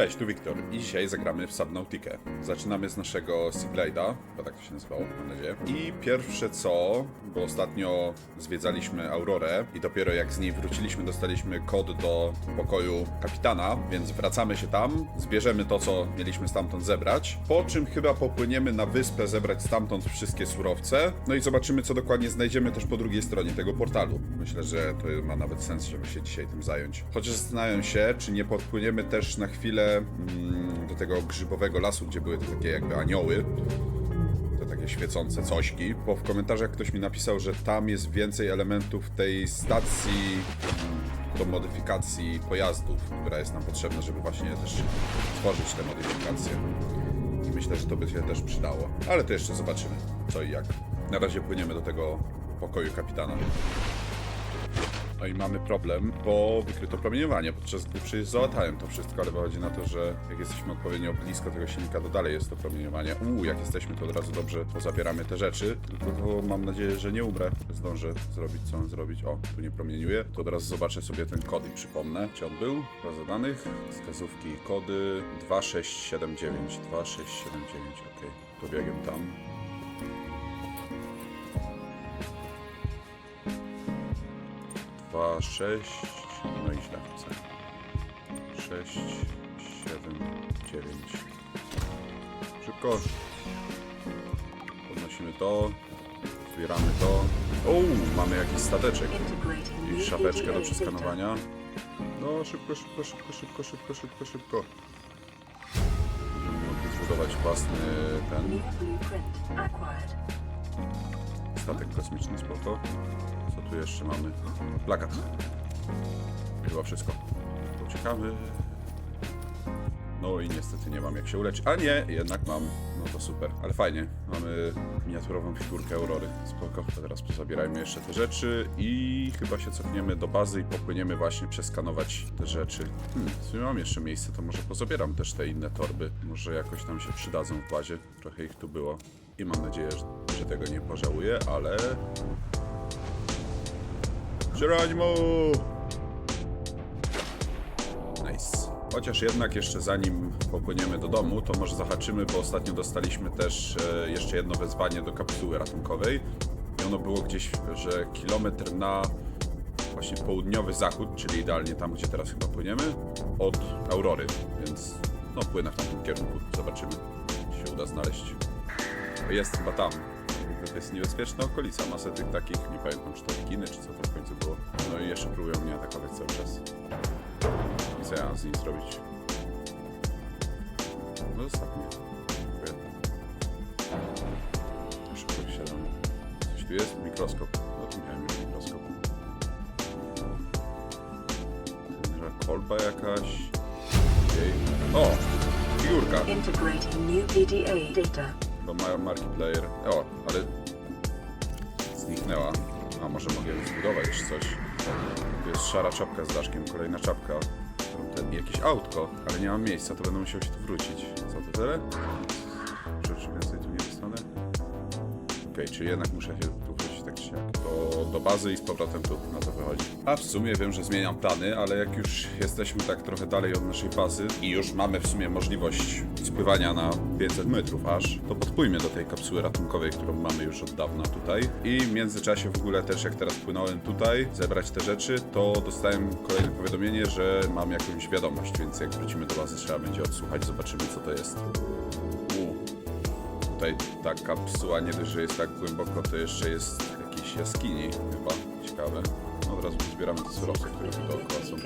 Cześć, tu Wiktor i dzisiaj zagramy w Subnautikę. Zaczynamy z naszego Seablade'a, bo tak to się nazywało, mam nadzieję. I pierwsze co, bo ostatnio zwiedzaliśmy Aurorę i dopiero jak z niej wróciliśmy, dostaliśmy kod do pokoju kapitana, więc wracamy się tam, zbierzemy to, co mieliśmy stamtąd zebrać, po czym chyba popłyniemy na wyspę, zebrać stamtąd wszystkie surowce, no i zobaczymy, co dokładnie znajdziemy też po drugiej stronie tego portalu. Myślę, że to ma nawet sens, żeby się dzisiaj tym zająć. Chociaż zastanawiam się, czy nie podpłyniemy też na chwilę mm, do tego grzybowego lasu, gdzie były te takie jakby anioły. Te takie świecące cośki, bo w komentarzach ktoś mi napisał, że tam jest więcej elementów tej stacji mm, do modyfikacji pojazdów, która jest nam potrzebna, żeby właśnie też tworzyć te modyfikacje. I myślę, że to by się też przydało. Ale to jeszcze zobaczymy, co i jak. Na razie płyniemy do tego pokoju kapitana. No i mamy problem, bo wykryto promieniowanie, podczas gdy przecież załatałem to wszystko, ale wychodzi na to, że jak jesteśmy odpowiednio blisko tego silnika, to dalej jest to promieniowanie. Uuu, jak jesteśmy, to od razu dobrze pozabieramy te rzeczy, tylko mam nadzieję, że nie umrę, zdążę zrobić, co mam zrobić. O, tu nie promieniuje, to od razu zobaczę sobie ten kod i przypomnę, gdzie on był. Baza danych, wskazówki, kody 2679, 2679, ok. To biegiem tam. Dwa, sześć, no i źle chcę. Sześć, siedem, dziewięć. Szybko. Podnosimy to. Zbieramy to. O, mamy jakiś stateczek. I szapeczkę do przeskanowania. No, szybko, szybko, szybko, szybko, szybko, szybko, szybko. Mogli zbudować własny ten statek kosmiczny, spoko. Tu jeszcze mamy? Plakat. Chyba wszystko. Uciekamy. No i niestety nie mam jak się uleczyć. A nie, jednak mam. No to super, ale fajnie. Mamy miniaturową figurkę Aurory. Spoko. To teraz pozabierajmy jeszcze te rzeczy i chyba się cofniemy do bazy i popłyniemy właśnie przeskanować te rzeczy. Hmm, w sumie mam jeszcze miejsce, to może pozabieram też te inne torby. Może jakoś tam się przydadzą w bazie. Trochę ich tu było. I mam nadzieję, że tego nie pożałuję, ale... Geronimo! Nice. Chociaż jednak jeszcze zanim popłyniemy do domu, to może zahaczymy, bo ostatnio dostaliśmy też e, jeszcze jedno wezwanie do kapsuły ratunkowej. I ono było gdzieś, że kilometr na właśnie południowy zachód, czyli idealnie tam, gdzie teraz chyba płyniemy, od Aurory. Więc no płynę w tamtym kierunku. Zobaczymy, czy się uda znaleźć. Jest chyba tam. To jest niebezpieczna okolica. Masę tych takich, nie pamiętam, czy to kiny, czy co to w końcu było. No i jeszcze próbują mnie atakować cały czas. I co ja mam z nim zrobić? No zostaw mnie. Dziękuję. Szybko wysiadam. Coś tu jest? Mikroskop. No tu miałem już mikroskop. Kolba jakaś. Jej. O! Figurka. Integrating new PDA data. Bo ma marki player. O, ale zniknęła. A może mogę zbudować czy coś. Tu jest szara czapka z daszkiem, kolejna czapka. Ten, jakieś autko, ale nie mam miejsca, to będę musiał się tu wrócić. Co to tyle? Okej, czy jednak muszę się wrócić tak czy. Do, do bazy i z powrotem tu na to wychodzi. A w sumie wiem, że zmieniam plany, ale jak już jesteśmy tak trochę dalej od naszej bazy i już mamy w sumie możliwość spływania na 500 metrów aż, to podpójmy do tej kapsuły ratunkowej, którą mamy już od dawna tutaj. I w międzyczasie w ogóle też jak teraz płynąłem tutaj, zebrać te rzeczy, to dostałem kolejne powiadomienie, że mam jakąś wiadomość, więc jak wrócimy do bazy trzeba będzie odsłuchać, zobaczymy co to jest. Tutaj ta kapsuła nie dość, że jest tak głęboko, to jeszcze jest w jakiejś jaskini chyba. Ciekawe. No, od razu zbieramy te surowce, które tu dookoła są.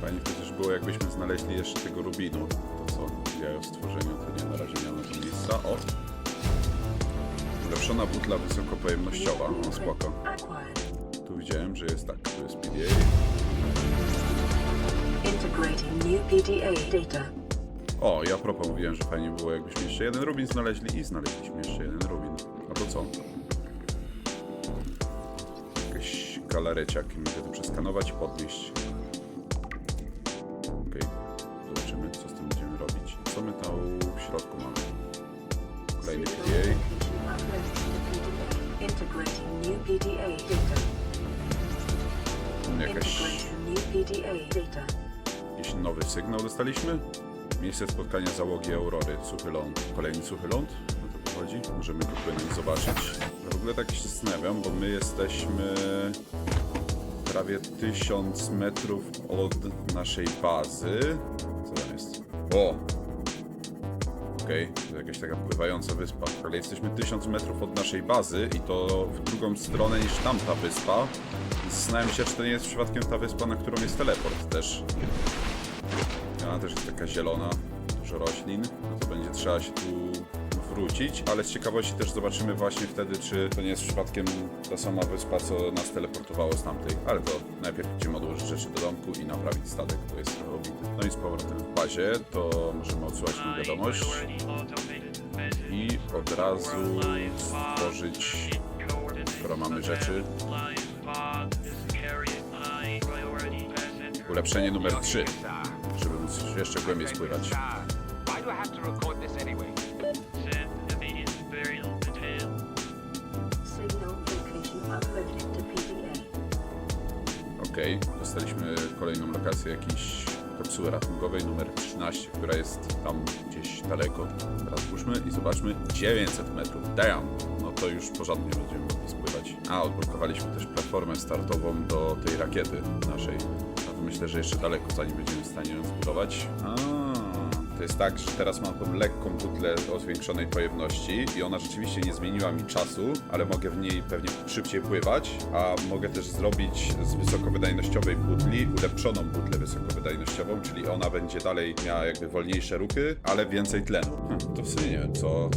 Fajnie przecież było, jakbyśmy znaleźli jeszcze tego rubinu. To co? Jajo stworzenia, to nie na razie nie ma na to miejsca. O! Ulepszona butla wysokopojemnościowa. No spoko. Tu widziałem, że jest tak. Tu jest PDA. Integrating new PDA data. O, ja propos mówiłem, że fajnie było, jakbyśmy jeszcze jeden rubin znaleźli i znaleźliśmy jeszcze jeden rubin. A to co? Jakiś galareciak i mogę to przeskanować i podnieść. Okej, zobaczymy co z tym będziemy robić. Co my tam w środku mamy? Kolejny PDA. Jakaś, jakiś nowy sygnał dostaliśmy? Miejsce spotkania załogi Aurory, suchy ląd. Kolejny suchy ląd? No to wychodzi. Możemy popłynąć, zobaczyć. W ogóle tak się zastanawiam, bo my jesteśmy prawie 1000 metrów od naszej bazy. Co tam jest? O! Okej, to jakaś taka pływająca wyspa. Ale jesteśmy 1000 metrów od naszej bazy i to w drugą stronę niż tamta wyspa. Zastanawiam się, czy to nie jest przypadkiem ta wyspa, na którą jest teleport też. Ona też jest taka zielona, dużo roślin. No to będzie trzeba się tu wrócić, ale z ciekawości też zobaczymy właśnie wtedy, czy to nie jest przypadkiem ta sama wyspa, co nas teleportowało z tamtej. Ale to najpierw chcemy odłożyć rzeczy do domku i naprawić statek, bo jest obity. No i z powrotem w bazie, to możemy odsyłać mu wiadomość i od razu stworzyć, skoro mamy rzeczy, ulepszenie numer 3, żeby móc jeszcze głębiej spływać. Why do I have to record this anyway? Signal location uploaded to PDA. Okej, dostaliśmy kolejną lokację jakiejś kapsuły ratunkowej numer 13, która jest tam gdzieś daleko. Teraz spójrzmy i zobaczmy 900 metrów. Damn! No to już porządnie będziemy mogli spływać. A, odblokowaliśmy też platformę startową do tej rakiety naszej. Myślę, że jeszcze daleko, zanim będziemy w stanie ją zbudować. A, to jest tak, że teraz mam tą lekką butlę o zwiększonej pojemności i ona rzeczywiście nie zmieniła mi czasu, ale mogę w niej pewnie szybciej pływać, a mogę też zrobić z wysokowydajnościowej butli ulepszoną butlę wysokowydajnościową, czyli ona będzie dalej miała jakby wolniejsze ruchy, ale więcej tlenu. Hm, to w sumie nie wiem, co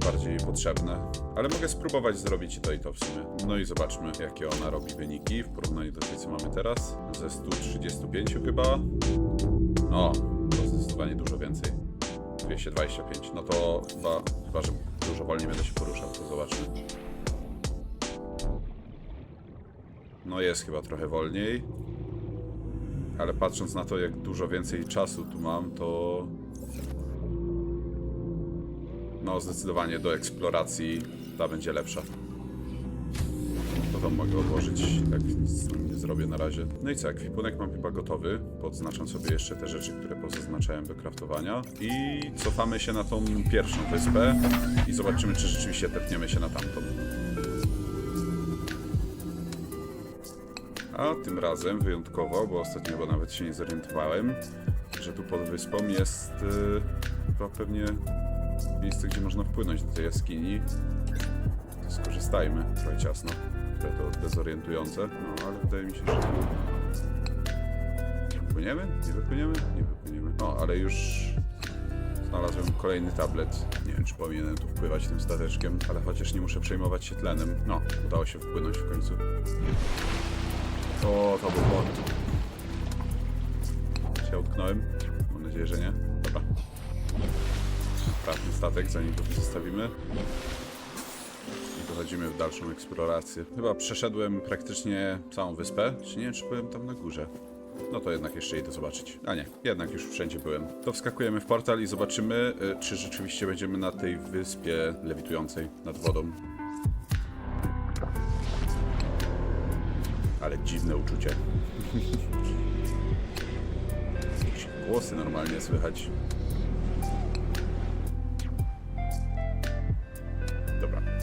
mi bardziej potrzebne, ale mogę spróbować zrobić to i to w sumie. No i zobaczmy, jakie ona robi wyniki w porównaniu do tej, co mamy teraz. Ze 135 chyba. O, to zdecydowanie dużo więcej. 225. No to chyba, chyba że dużo wolniej będę się poruszał, to zobaczmy. No jest chyba trochę wolniej. Ale patrząc na to, jak dużo więcej czasu tu mam, to... No zdecydowanie do eksploracji ta będzie lepsza. To tam mogę odłożyć, tak nic nie zrobię na razie. No i co, ekwipunek mam chyba gotowy. Podznaczam sobie jeszcze te rzeczy, które pozaznaczałem do kraftowania. I cofamy się na tą pierwszą wyspę i zobaczymy, czy rzeczywiście tepniemy się na tamtą. A tym razem wyjątkowo, bo ostatnio chyba nawet się nie zorientowałem, że tu pod wyspą jest yy, chyba pewnie miejsce, gdzie można wpłynąć do tej jaskini. Skorzystajmy. Trochę ciasno. Trochę to dezorientujące. No, ale wydaje mi się, że... Wypłyniemy? Nie wypłyniemy? Nie wypłyniemy. No, ale już znalazłem kolejny tablet. Nie wiem, czy powinienem tu wpływać tym stateczkiem, ale chociaż nie muszę przejmować się tlenem. No, udało się wpłynąć w końcu. O, to był błąd. Się utknąłem? Mam nadzieję, że nie. Sprawdźmy statek, zanim go zostawimy. I dochodzimy w dalszą eksplorację. Chyba przeszedłem praktycznie całą wyspę. Czy nie wiem, czy byłem tam na górze. No to jednak jeszcze idę zobaczyć. A nie, jednak już wszędzie byłem. To wskakujemy w portal i zobaczymy, y, czy rzeczywiście będziemy na tej wyspie lewitującej nad wodą. Ale dziwne uczucie. Jakieś głosy normalnie słychać.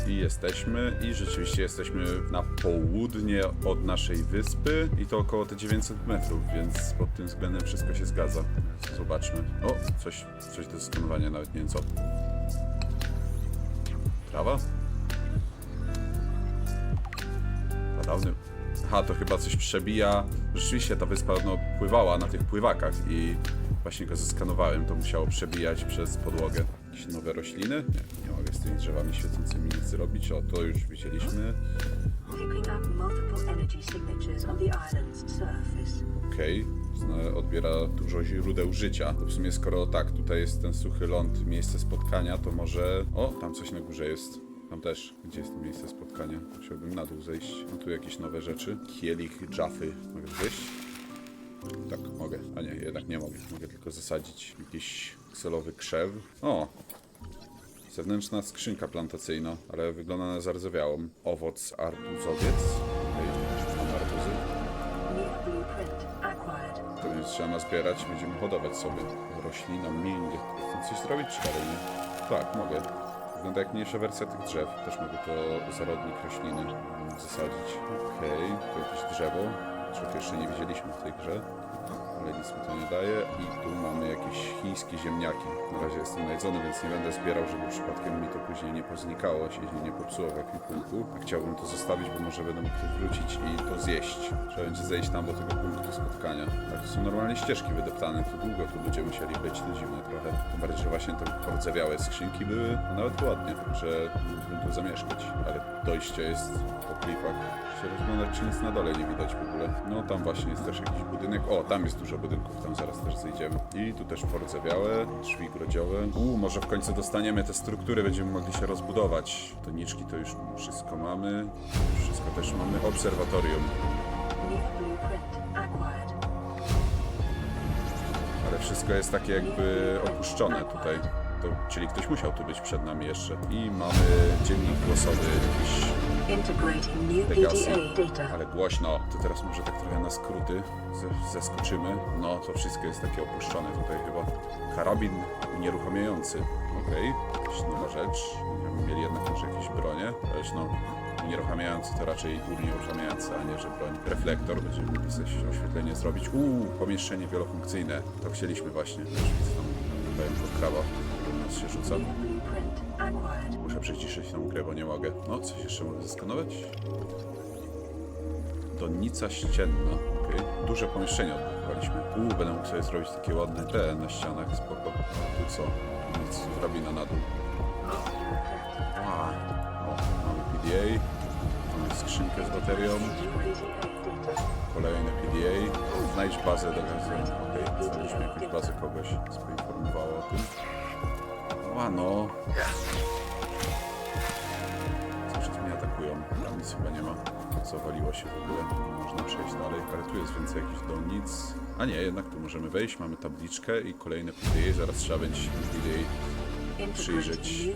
I jesteśmy, i rzeczywiście jesteśmy na południe od naszej wyspy i to około te 900 metrów, więc pod tym względem wszystko się zgadza. Zobaczmy. O, coś, coś do skanowania, nawet nie wiem co. Trawa? Dawny. Aha, to chyba coś przebija. Rzeczywiście ta wyspa no, pływała na tych pływakach i właśnie go zeskanowałem. To musiało przebijać przez podłogę. Jakieś nowe rośliny? Nie, tymi drzewami świecącymi nic zrobić. O, to już widzieliśmy. Okej, okay. odbiera dużo źródeł życia. To w sumie skoro tak, tutaj jest ten suchy ląd, miejsce spotkania, to może... O, tam coś na górze jest. Tam też. Gdzie jest to miejsce spotkania? Musiałbym na dół zejść. No tu jakieś nowe rzeczy. Kielich Jaffy. Mogę zejść? Tak, mogę. A nie, jednak nie mogę. Mogę tylko zasadzić jakiś kselowy krzew. O! Zewnętrzna skrzynka plantacyjna, ale wygląda na zardzewiałą. Owoc arbuzowiec. Okay. To jest trzeba nazbierać, będziemy hodować sobie. Roślina Ming. Chcę coś zrobić, czy dalej nie? Tak, mogę. Wygląda jak mniejsza wersja tych drzew. Też mogę to zarodnik rośliny zasadzić. Okej, to jakieś drzewo. Drzew jeszcze nie widzieliśmy w tej grze. Ale nic mi to nie daje. I tu mamy jakieś chińskie ziemniaki. Na razie jestem najedzony, więc nie będę zbierał, żeby przypadkiem mi to później nie poznikało, się nie popsuło w ekwipunku. A chciałbym to zostawić, bo może będę mógł tu wrócić i to zjeść. Trzeba będzie zejść tam do tego punktu spotkania. Ale to są normalnie ścieżki wydeptane. Tu długo tu ludzie musieli być, to dziwne trochę. Tym bardziej, że właśnie te pordzewiałe skrzynki były a nawet ładnie, że mógłbym tu zamieszkać. Ale dojście jest po klifach. Się rozglądać, czy nic na dole nie widać w ogóle. No tam właśnie jest też jakiś budynek. O, tam jest dużo budynków, tam zaraz też zejdziemy. I tu też pordzewiałe, drzwi grodziowe. Uuu, może w końcu dostaniemy te struktury, będziemy mogli się rozbudować. Doniczki to już wszystko mamy. Wszystko też mamy. Obserwatorium. Ale wszystko jest takie jakby opuszczone tutaj. To, czyli ktoś musiał tu być przed nami jeszcze. I mamy dziennik głosowy jakiś. PDA data. Ale głośno. To teraz może tak trochę na skróty ze- zeskoczymy. No, to wszystko jest takie opuszczone tutaj chyba. Karabin unieruchamiający. Okej, jakaś nowa rzecz. Będziemy mieli jednak może jakieś bronie. Ależ no, unieruchamiający to raczej unieruchamiający, a nie, że broń. Reflektor, będziemy mogli sobie oświetlenie zrobić. Uuu, pomieszczenie wielofunkcyjne. To chcieliśmy właśnie. Już widzę tam, powiem, który nas się rzuca. New blueprint acquired. Muszę przyciszyć tą grę, bo nie mogę. No, coś jeszcze mogę zeskanować? Donica ścienna. Okej. Duże pomieszczenie odblokowaliśmy. Uuu, będę mógł sobie zrobić takie ładne te na ścianach, spoko. Tu co? Nic, drabina na dół. Ła. O, mamy PDA. Mamy skrzynkę z baterią. Kolejne PDA. Znajdź bazę do gazy. Okej, znaleźliśmy jakąś bazę kogoś, co poinformowało o tym. Ła no. Cały czas mnie atakują. Tam nic chyba nie ma. Zawaliło się w ogóle. Można przejść dalej. Ale tu jest więcej jakichś donic. A nie, jednak tu możemy wejść. Mamy tabliczkę i kolejne PDA. Zaraz trzeba będzie PDA Przyjrzeć.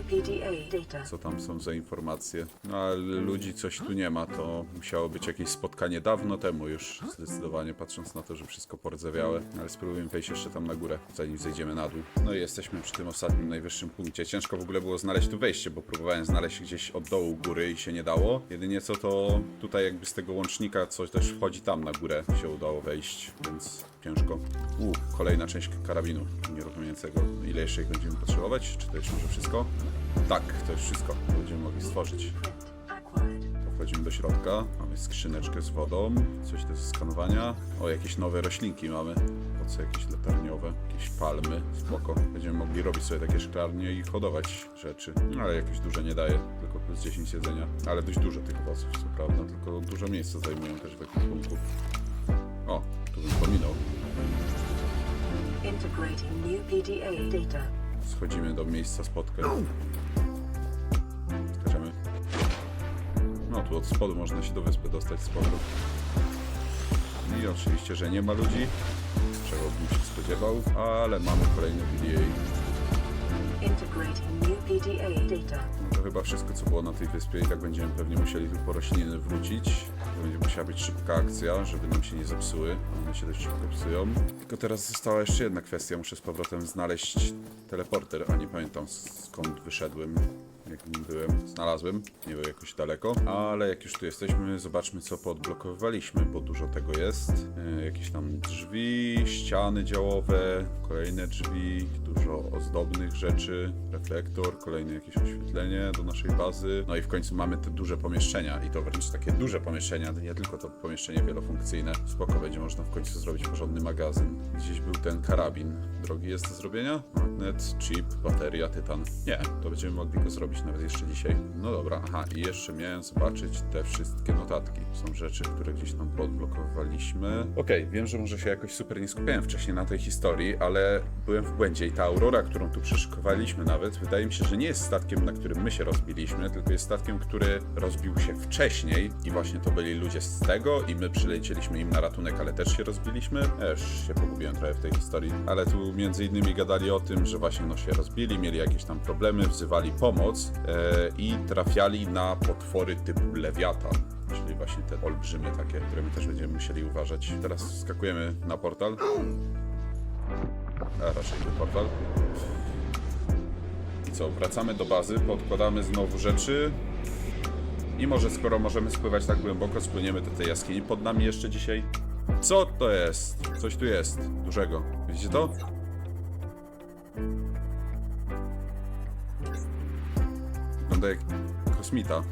Co tam są za informacje. No ale ludzi coś tu nie ma, to musiało być jakieś spotkanie dawno temu już, zdecydowanie, patrząc na to, że wszystko pordzewiałe. Ale spróbujemy wejść jeszcze tam na górę, zanim zejdziemy na dół. No i jesteśmy przy tym ostatnim, najwyższym punkcie. Ciężko w ogóle było znaleźć tu wejście, bo próbowałem znaleźć gdzieś od dołu góry i się nie dało. Jedynie co to tutaj jakby z tego łącznika coś też wchodzi tam na górę się udało wejść, więc ciężko. U, kolejna część karabinu nieruchomiącego. Ile jeszcze ich będziemy potrzebować? To już może wszystko? Tak, to już wszystko. Będziemy mogli stworzyć. To wchodzimy do środka. Mamy skrzyneczkę z wodą, coś do skanowania. O, jakieś nowe roślinki mamy. Po co jakieś latarniowe, jakieś palmy, spoko. Będziemy mogli robić sobie takie szklarnie i hodować rzeczy. No, ale jakieś duże nie daje, tylko plus 10 jedzenia. Ale dość dużo tych owoców, co prawda, tylko dużo miejsca zajmują też w ekwipunku. O, tu bym pominął. Integrating new PDA data. Schodzimy do miejsca spotkań. Skaczemy. No tu od spodu można się do wyspy dostać z powrotem. I oczywiście, że nie ma ludzi, czego bym się spodziewał, ale mamy kolejny PDA. Integrating new PDA data. Chyba wszystko, co było na tej wyspie i tak będziemy pewnie musieli tu po rośliny wrócić. To będzie musiała być szybka akcja, żeby nam się nie zepsuły. One się dość szybko psują. Tylko teraz została jeszcze jedna kwestia. Muszę z powrotem znaleźć teleporter, a nie pamiętam skąd wyszedłem. Jak nim byłem, znalazłem, nie był jakoś daleko, ale jak już tu jesteśmy, zobaczmy co poodblokowywaliśmy, bo dużo tego jest. E, jakieś tam drzwi, ściany działowe, kolejne drzwi, dużo ozdobnych rzeczy, reflektor, kolejne jakieś oświetlenie do naszej bazy. No i w końcu mamy te duże pomieszczenia i to wręcz takie duże pomieszczenia, nie tylko to pomieszczenie wielofunkcyjne. Spoko, będzie można w końcu zrobić porządny magazyn. Gdzieś był ten karabin. Drogi jest do zrobienia? Magnet, chip, bateria, tytan. Nie, to będziemy mogli go zrobić nawet jeszcze dzisiaj. No dobra, aha, i jeszcze miałem zobaczyć te wszystkie notatki. Są rzeczy, które gdzieś tam podblokowaliśmy. Okej, wiem, że może się jakoś super nie skupiałem wcześniej na tej historii, ale byłem w błędzie i ta Aurora, którą tu przeszykowaliśmy nawet, wydaje mi się, że nie jest statkiem, na którym my się rozbiliśmy, tylko jest statkiem, który rozbił się wcześniej i właśnie to byli ludzie z tego i my przylecieliśmy im na ratunek, ale też się rozbiliśmy. Ja już się pogubiłem trochę w tej historii, ale tu między innymi gadali o tym, że właśnie no się rozbili, mieli jakieś tam problemy, wzywali pomoc e, i trafiali na potwory typu lewiatan. Czyli właśnie te olbrzymie takie, które my też będziemy musieli uważać. Teraz skakujemy na portal. A raczej ten portal. I co, wracamy do bazy, podkładamy znowu rzeczy. I może skoro możemy spływać tak głęboko, spłyniemy do tej jaskini pod nami jeszcze dzisiaj. Co to jest? Coś tu jest dużego. Widzicie to? Wygląda jak kosmita.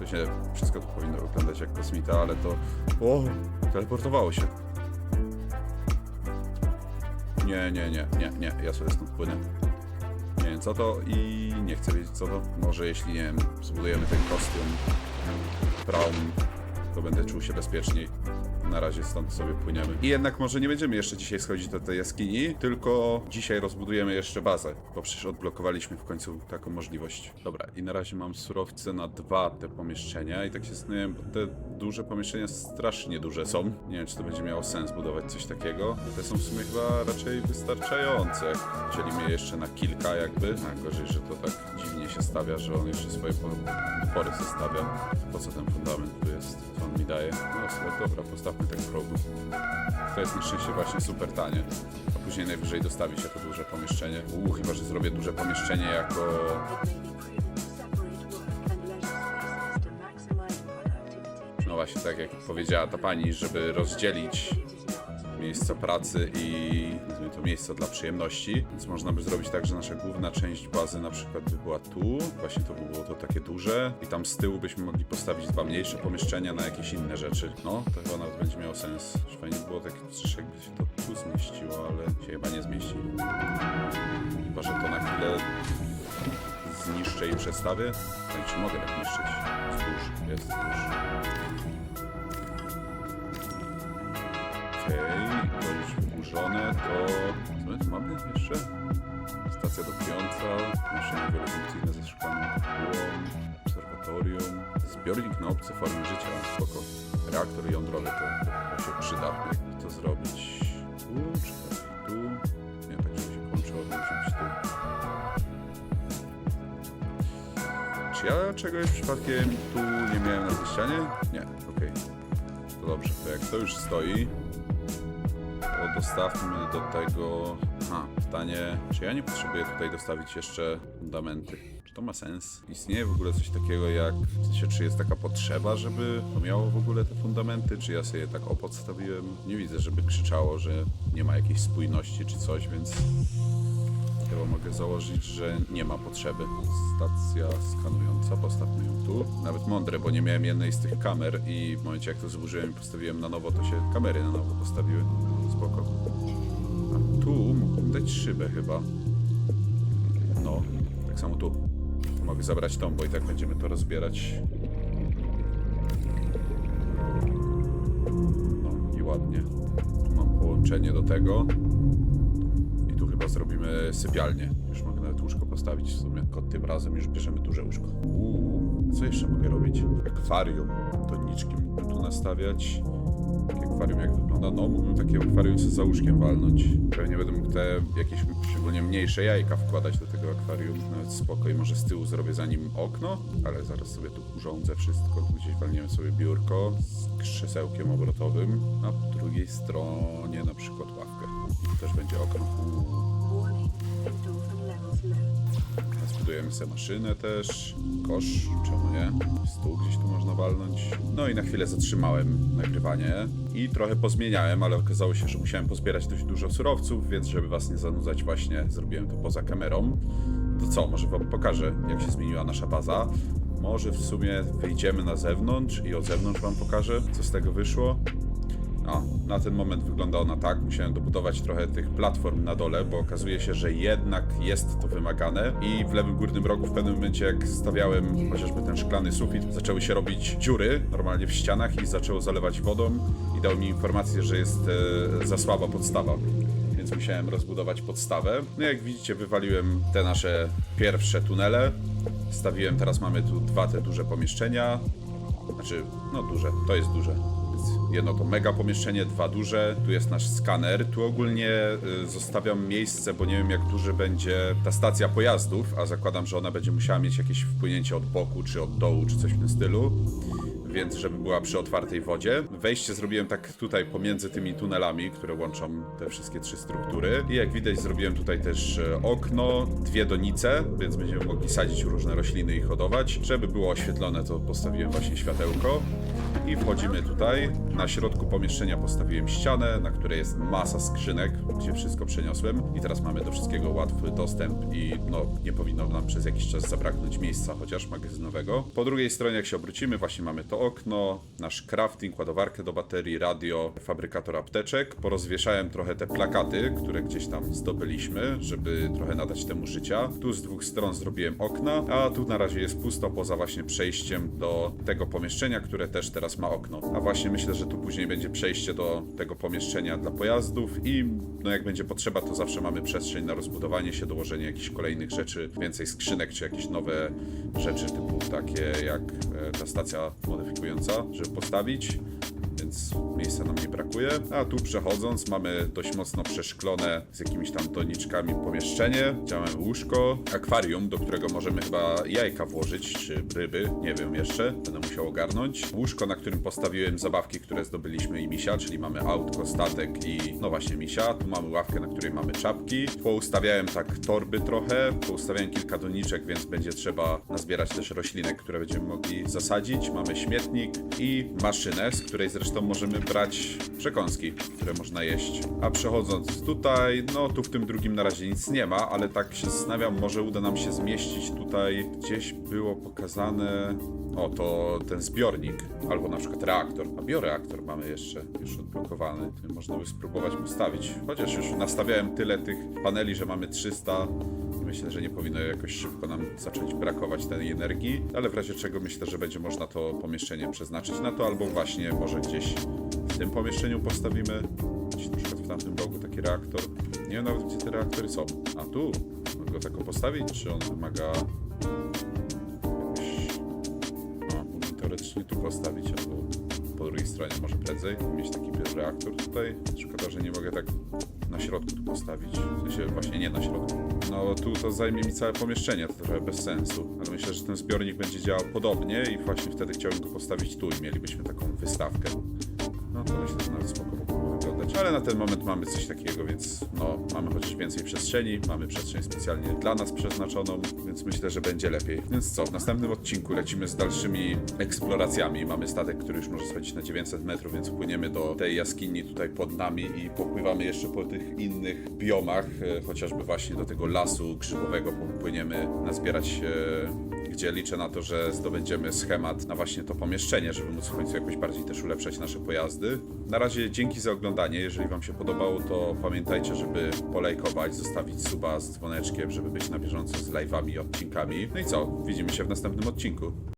To się wszystko to powinno wyglądać jak kosmita, ale to. O! Teleportowało się. Nie, nie, nie, nie, nie. Ja sobie stąd płynę. Nie wiem co to i nie chcę wiedzieć co to. Może jeśli nie wiem, zbudujemy ten kostium Braum, to będę czuł się bezpieczniej. Na razie stąd sobie płyniemy. I jednak może nie będziemy jeszcze dzisiaj schodzić do tej jaskini, tylko dzisiaj rozbudujemy jeszcze bazę, bo przecież odblokowaliśmy w końcu taką możliwość. Dobra, i na razie mam surowce na dwa te pomieszczenia i tak się zastanawiam, bo te duże pomieszczenia strasznie duże są. Nie wiem, czy to będzie miało sens budować coś takiego. Te są w sumie chyba raczej wystarczające. Chcieli mnie jeszcze na kilka jakby. A gorzej, że to tak dziwnie się stawia, że on jeszcze swoje po- pory zostawia. Po co ten fundament tu jest? Co on mi daje? No słuchaj, dobra, postawmy tak w. To jest na szczęście właśnie super tanie. A później najwyżej dostawi się to duże pomieszczenie. Uuu, chyba, że zrobię duże pomieszczenie jako... właśnie, tak jak powiedziała ta pani, żeby rozdzielić miejsca pracy i to miejsca dla przyjemności. Więc można by zrobić tak, że nasza główna część bazy na przykład by była tu. Właśnie to by było to takie duże. I tam z tyłu byśmy mogli postawić dwa mniejsze pomieszczenia na jakieś inne rzeczy. No, to chyba nawet będzie miało sens. Że fajnie by było tak, jakby się to tu zmieściło, ale się chyba nie zmieści. Chyba, że to na chwilę zniszczę i przestawię. No czy mogę tak niszczyć? Stwórz, jest stwórz. Okej, to już wyburzone, to... Co tu mamy jeszcze? Stacja dopiąca, maszyny wielofunkcyjne ze szklaną kółą, obserwatorium, zbiornik na obce formy życia, spoko. Reaktor jądrowy to, to się przyda, jakby to zrobić. Tu, bardziej tu? Nie, tak żeby się kończyło, to musi być tu. Czy ja czegoś przypadkiem tu nie miałem na tej ścianie? Nie, okej. To dobrze, to jak to już stoi, to dostawmy do tego... A, pytanie, czy ja nie potrzebuję tutaj dostawić jeszcze fundamenty? Czy to ma sens? Istnieje w ogóle coś takiego jak... W sensie, czy jest taka potrzeba, żeby to miało w ogóle te fundamenty? Czy ja sobie je tak opodstawiłem? Nie widzę, żeby krzyczało, że nie ma jakiejś spójności czy coś, więc... Chyba mogę założyć, że nie ma potrzeby. Stacja skanująca, postawmy ją tu. Nawet mądre, bo nie miałem jednej z tych kamer i w momencie jak to zburzyłem i postawiłem na nowo, to się kamery na nowo postawiły. Spoko. A tu mógłbym dać szybę chyba. No, tak samo tu. Mogę zabrać tą, bo i tak będziemy to rozbierać. No i ładnie. Tu mam połączenie do tego. I tu chyba zrobimy sypialnię. Już mogę nawet łóżko postawić w sumie. Tylko tym razem już bierzemy duże łóżko. Uuu, co jeszcze mogę robić? Akwarium. Doniczki mógłbym tu nastawiać. Takie akwarium jak wygląda? No, mógłbym takie akwarium sobie za łóżkiem walnąć. Pewnie będę mógł te jakieś szczególnie mniejsze jajka wkładać do tego akwarium. Nawet spoko może z tyłu zrobię za nim okno, ale zaraz sobie tu urządzę wszystko. Gdzieś walniemy sobie biurko z krzesełkiem obrotowym, a po drugiej stronie na przykład ławkę. I tu też będzie okno. Warning, low. Zbudujemy sobie maszynę też, kosz, czemu nie? Stół gdzieś tu można walnąć. No i na chwilę zatrzymałem nagrywanie i trochę pozmieniałem, ale okazało się, że musiałem pozbierać dość dużo surowców, więc żeby was nie zanudzać właśnie zrobiłem to poza kamerą. To co, może wam pokażę jak się zmieniła nasza baza. Może w sumie wyjdziemy na zewnątrz i od zewnątrz wam pokażę, co z tego wyszło. No, na ten moment wygląda ona tak. Musiałem dobudować trochę tych platform na dole, bo okazuje się, że jednak jest to wymagane. I w lewym górnym rogu w pewnym momencie, jak stawiałem chociażby ten szklany sufit, zaczęły się robić dziury normalnie w ścianach i zaczęło zalewać wodą. I dał mi informację, że jest e, za słaba podstawa. Więc musiałem rozbudować podstawę. No jak widzicie, wywaliłem te nasze pierwsze tunele. Stawiłem, teraz mamy tu dwa te duże pomieszczenia. Znaczy, no duże, to jest duże. Jedno to mega pomieszczenie, dwa duże. Tu jest nasz skaner. Tu ogólnie y, zostawiam miejsce, bo nie wiem jak duży będzie ta stacja pojazdów, a zakładam, że ona będzie musiała mieć jakieś wpłynięcie od boku, czy od dołu, czy coś w tym stylu więc żeby była przy otwartej wodzie. Wejście zrobiłem tak tutaj pomiędzy tymi tunelami, które łączą te wszystkie trzy struktury. I jak widać zrobiłem tutaj też e, okno, dwie donice, więc będziemy mogli sadzić różne rośliny i hodować. Żeby było oświetlone, to postawiłem właśnie światełko. I wchodzimy tutaj. Na środku pomieszczenia postawiłem ścianę, na której jest masa skrzynek, gdzie wszystko przeniosłem. I teraz mamy do wszystkiego łatwy dostęp i no, nie powinno nam przez jakiś czas zabraknąć miejsca, chociaż magazynowego. Po drugiej stronie, jak się obrócimy, właśnie mamy to okno, nasz crafting, ładowarkę do baterii, radio, fabrykator apteczek. Porozwieszałem trochę te plakaty, które gdzieś tam zdobyliśmy, żeby trochę nadać temu życia. Tu z dwóch stron zrobiłem okna, a tu na razie jest pusto poza właśnie przejściem do tego pomieszczenia, które też teraz ma okno. A właśnie myślę, że tu później będzie przejście do tego pomieszczenia dla pojazdów i no jak będzie potrzeba, to zawsze mamy przestrzeń na rozbudowanie się, dołożenie jakichś kolejnych rzeczy, więcej skrzynek czy jakieś nowe rzeczy typu takie jak e, ta stacja modyfikująca, żeby postawić więc miejsca nam nie brakuje. A tu przechodząc mamy dość mocno przeszklone z jakimiś tam doniczkami pomieszczenie. Mamy łóżko, akwarium, do którego możemy chyba jajka włożyć, czy ryby, nie wiem jeszcze, będę musiał ogarnąć. Łóżko, na którym postawiłem zabawki, które zdobyliśmy i misia, czyli mamy autko, statek i no właśnie misia. Tu mamy ławkę, na której mamy czapki. Poustawiałem tak torby trochę, poustawiałem kilka doniczek, więc będzie trzeba nazbierać też roślinek, które będziemy mogli zasadzić. Mamy śmietnik i maszynę, z której zresztą możemy brać przekąski, które można jeść. A przechodząc tutaj, no tu w tym drugim na razie nic nie ma, ale tak się zastanawiam, może uda nam się zmieścić tutaj, gdzieś było pokazane, o to ten zbiornik, albo na przykład reaktor, a bioreaktor mamy jeszcze już odblokowany, można by spróbować postawić, chociaż już nastawiałem tyle tych paneli, że mamy 300 i myślę, że nie powinno jakoś szybko nam zacząć brakować tej energii, ale w razie czego myślę, że będzie można to pomieszczenie przeznaczyć na to, albo właśnie może gdzieś w tym pomieszczeniu postawimy, gdzieś na przykład w tamtym rogu taki reaktor. Nie wiem nawet gdzie te reaktory są. A tu? Mogę go tak postawić, czy on wymaga jakoś... No, teoretycznie tu postawić, albo po drugiej stronie może prędzej mieć taki reaktor tutaj. Szkoda, że nie mogę tak na środku tu postawić. W sensie właśnie nie na środku. No tu to zajmie mi całe pomieszczenie, to trochę bez sensu. Ale myślę, że ten zbiornik będzie działał podobnie i właśnie wtedy chciałbym go postawić tu i mielibyśmy taką wystawkę. No to myślę, że nawet spoko mogłoby wyglądać. Ale na ten moment mamy coś takiego, więc no, mamy chociaż więcej przestrzeni, mamy przestrzeń specjalnie dla nas przeznaczoną, więc myślę, że będzie lepiej. Więc co, w następnym odcinku lecimy z dalszymi eksploracjami. Mamy statek, który już może schodzić na 900 metrów, więc płyniemy do tej jaskini tutaj pod nami i popływamy jeszcze po tych innych biomach, e, chociażby właśnie do tego lasu grzybowego popłyniemy nazbierać e, gdzie liczę na to, że zdobędziemy schemat na właśnie to pomieszczenie, żeby móc w końcu jakoś bardziej też ulepszać nasze pojazdy. Na razie dzięki za oglądanie. Jeżeli Wam się podobało, to pamiętajcie, żeby polajkować, zostawić suba z dzwoneczkiem, żeby być na bieżąco z live'ami i odcinkami. No i co? Widzimy się w następnym odcinku.